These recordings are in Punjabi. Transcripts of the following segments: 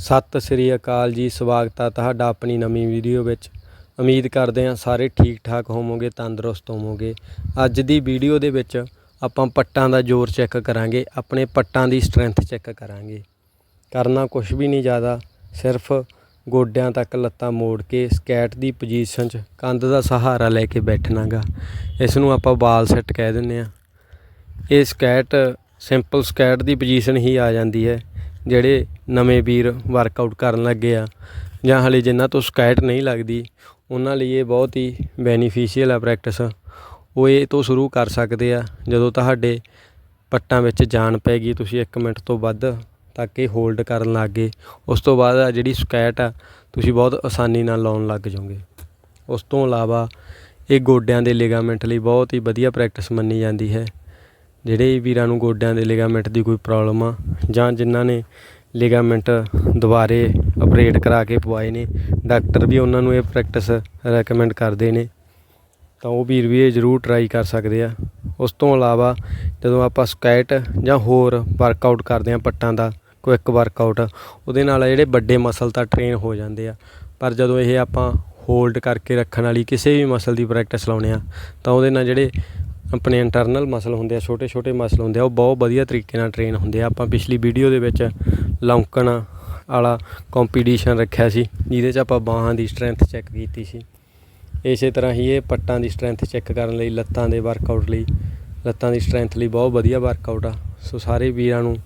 ਸਤਿ ਸ੍ਰੀ ਅਕਾਲ ਜੀ, ਸਵਾਗਤ ਆ ਤੁਹਾਡਾ ਆਪਣੀ ਨਵੀਂ ਵੀਡੀਓ ਵਿੱਚ। ਉਮੀਦ ਕਰਦੇ ਹਾਂ ਸਾਰੇ ਠੀਕ ਠਾਕ ਹੋਵੋਗੇ, ਤੰਦਰੁਸਤ ਹੋਵੋਗੇ। ਅੱਜ ਦੀ ਵੀਡੀਓ ਦੇ ਵਿੱਚ ਆਪਾਂ ਪੱਟਾਂ ਦਾ ਜ਼ੋਰ ਚੈੱਕ ਕਰਾਂਗੇ, ਆਪਣੇ ਪੱਟਾਂ ਦੀ ਸਟਰੈਂਥ ਚੈੱਕ ਕਰਾਂਗੇ। ਕਰਨਾ ਕੁਝ ਵੀ ਨਹੀਂ ਜ਼ਿਆਦਾ, ਸਿਰਫ ਗੋਡਿਆਂ ਤੱਕ ਲੱਤਾਂ ਮੋੜ ਕੇ ਸਕੈਟ ਦੀ ਪੋਜੀਸ਼ਨ 'ਚ ਕੰਧ ਦਾ ਸਹਾਰਾ ਲੈ ਕੇ ਬੈਠਣਾਗਾ। ਇਸ ਨੂੰ ਆਪਾਂ ਬਾਲ ਸੈੱਟ ਕਹਿ ਦਿੰਦੇ ਆ ਇਹ ਸਕੈਟ, ਸਿੰਪਲ ਸਕੈਟ ਦੀ ਪੋਜੀਸ਼ਨ ਹੀ ਆ ਜਾਂਦੀ ਹੈ। ਜਿਹੜੇ ਨਵੇਂ ਵੀਰ ਵਰਕਆਊਟ ਕਰਨ ਲੱਗੇ ਆ ਜਾਂ ਹਲੇ ਜਿਨ੍ਹਾਂ ਤੋਂ ਸਕੈਟ ਨਹੀਂ ਲੱਗਦੀ, ਉਹਨਾਂ ਲਈ ਇਹ ਬਹੁਤ ਹੀ ਬੈਨੀਫੀਸ਼ੀਅਲ ਆ ਪ੍ਰੈਕਟਿਸ ਉਹ ਇਹ ਤੋਂ ਸ਼ੁਰੂ ਕਰ ਸਕਦੇ ਆ ਜਦੋਂ ਤੁਹਾਡੇ ਪੱਟਾਂ ਵਿੱਚ ਜਾਨ ਪੈ ਗਈ, ਤੁਸੀਂ 1 ਮਿੰਟ ਤੋਂ ਵੱਧ ਤੱਕ ਇਹ ਹੋਲਡ ਕਰਨ ਲੱਗ ਗਏ। ਉਸ ਤੋਂ ਬਾਅਦ ਆ ਜਿਹੜੀ ਸਕੈਟ ਆ, ਤੁਸੀਂ ਬਹੁਤ ਆਸਾਨੀ ਨਾਲ ਲਾਉਣ ਲੱਗ ਜਾਓਗੇ। ਉਸ ਤੋਂ ਇਲਾਵਾ ਇਹ ਗੋਡਿਆਂ ਦੇ ਲਿਗਾਮੈਂਟ ਲਈ ਬਹੁਤ ਹੀ ਵਧੀਆ ਪ੍ਰੈਕਟਿਸ ਮੰਨੀ ਜਾਂਦੀ ਹੈ। ਜਿਹੜੇ ਵੀਰਾਂ ਨੂੰ ਗੋਡਿਆਂ ਦੇ ਲਿਗਾਮੈਂਟ ਦੀ ਕੋਈ ਪ੍ਰੋਬਲਮ ਆ, ਜਾਂ ਜਿਨ੍ਹਾਂ ਨੇ ਲਿਗਾਮੈਂਟ ਦੁਬਾਰੇ ਆਪਰੇਟ ਕਰਾ ਕੇ ਪਵਾਏ ਨੇ ਡਾਕਟਰ ਵੀ ਉਹਨਾਂ ਨੂੰ ਇਹ ਪ੍ਰੈਕਟਿਸ ਰეკਮੈਂਡ ਕਰਦੇ ਨੇ। ਤਾਂ ਉਹ ਵੀਰ ਵੀ ਇਹ ਜ਼ਰੂਰ ਟਰਾਈ ਕਰ ਸਕਦੇ ਆ। ਉਸ ਤੋਂ ਇਲਾਵਾ ਜਦੋਂ ਆਪਾਂ ਸਕੈਟ ਜਾਂ ਹੋਰ ਵਰਕਆਊਟ ਕਰਦੇ ਆ ਪੱਟਾਂ ਦਾ ਕੁਇਕ ਵਰਕਆਊਟ ਉਹਦੇ ਨਾਲ ਜਿਹੜੇ ਵੱਡੇ ਮਸਲ ਤਾਂ ਟ੍ਰੇਨ ਹੋ ਜਾਂਦੇ ਆ। ਪਰ ਜਦੋਂ ਇਹ ਆਪਾਂ ਹੋਲਡ ਕਰਕੇ ਰੱਖਣ ਵਾਲੀ ਕਿਸੇ ਵੀ ਮਸਲ ਦੀ ਪ੍ਰੈਕਟਿਸ ਲਾਉਣੇ ਆ, ਤਾਂ ਉਹਦੇ ਨਾਲ ਜਿਹੜੇ ਆਪਣੇ ਇੰਟਰਨਲ ਮਸਲ ਹੁੰਦੇ ਆ, ਛੋਟੇ ਛੋਟੇ ਮਸਲ ਹੁੰਦੇ ਆ, ਉਹ ਬਹੁਤ ਵਧੀਆ ਤਰੀਕੇ ਨਾਲ ਟ੍ਰੇਨ ਹੁੰਦੇ ਆ। ਆਪਾਂ ਪਿਛਲੀ ਵੀਡੀਓ ਦੇ ਵਿੱਚ ਲੌਂਕਣ ਵਾਲਾ ਕੰਪੀਟੀਸ਼ਨ ਰੱਖਿਆ ਸੀ, ਜਿਹਦੇ 'ਚ ਆਪਾਂ ਬਾਹਾਂ ਦੀ ਸਟਰੈਂਥ ਚੈੱਕ ਕੀਤੀ ਸੀ। ਇਸੇ ਤਰ੍ਹਾਂ ਹੀ ਇਹ ਪੱਟਾਂ ਦੀ ਸਟਰੈਂਥ ਚੈੱਕ ਕਰਨ ਲਈ, ਲੱਤਾਂ ਦੇ ਵਰਕਆਊਟ ਲਈ, ਲੱਤਾਂ ਦੀ ਸਟਰੈਂਥ ਲਈ ਬਹੁਤ ਵਧੀਆ ਵਰਕਆਊਟ ਆ। ਸੋ ਸਾਰੇ ਵੀਰਾਂ ਨੂੰ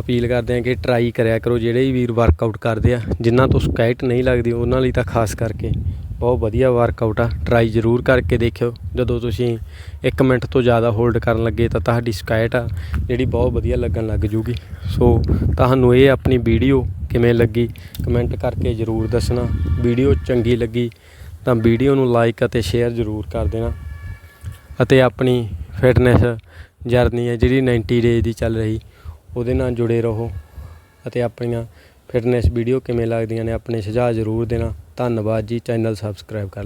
ਅਪੀਲ ਕਰਦੇ ਆ ਕਿ ਟਰਾਈ ਕਰਿਆ ਕਰੋ, ਜਿਹੜੇ ਵੀ ਵੀਰ ਵਰਕਆਊਟ ਕਰਦੇ ਆ, ਜਿਨ੍ਹਾਂ ਤੋਂ ਸਕੈਟ ਨਹੀਂ ਲੱਗਦੀ, ਉਹਨਾਂ ਲਈ ਤਾਂ ਖਾਸ ਕਰਕੇ ਬਹੁਤ ਵਧੀਆ ਵਰਕਆਊਟ ਆ। ਟਰਾਈ ਜ਼ਰੂਰ ਕਰਕੇ ਦੇਖਿਓ। ਜਦੋਂ ਤੁਸੀਂ 1 ਮਿੰਟ ਤੋਂ ਜ਼ਿਆਦਾ ਹੋਲਡ ਕਰਨ ਲੱਗੇ ਤਾਂ ਤੁਹਾਡੀ ਸ਼ਿਕਾਇਤ ਆ, ਜਿਹੜੀ ਬਹੁਤ ਵਧੀਆ ਲੱਗਣ ਲੱਗ ਜੂਗੀ। ਸੋ ਤੁਹਾਨੂੰ ਇਹ ਆਪਣੀ ਵੀਡੀਓ ਕਿਵੇਂ ਲੱਗੀ ਕਮੈਂਟ ਕਰਕੇ ਜ਼ਰੂਰ ਦੱਸਣਾ। ਵੀਡੀਓ ਚੰਗੀ ਲੱਗੀ ਤਾਂ ਵੀਡੀਓ ਨੂੰ ਲਾਈਕ ਅਤੇ ਸ਼ੇਅਰ ਜ਼ਰੂਰ ਕਰ ਦੇਣਾ। ਅਤੇ ਆਪਣੀ ਫਿਟਨੈਸ ਜਰਨੀ ਹੈ ਜਿਹੜੀ 90 ਡੇਜ਼ ਦੀ ਚੱਲ ਰਹੀ, ਉਹਦੇ ਨਾਲ ਜੁੜੇ ਰਹੋ ਅਤੇ ਆਪਣੀਆਂ ਫਿਟਨੈਸ ਵੀਡੀਓ ਕਿਵੇਂ ਲੱਗਦੀਆਂ ਨੇ ਆਪਣੇ ਸੁਝਾਅ ਜ਼ਰੂਰ ਦੇਣਾ। ਧੰਨਵਾਦ ਜੀ ਚੈਨਲ ਸਬਸਕ੍ਰਾਈਬ ਕਰ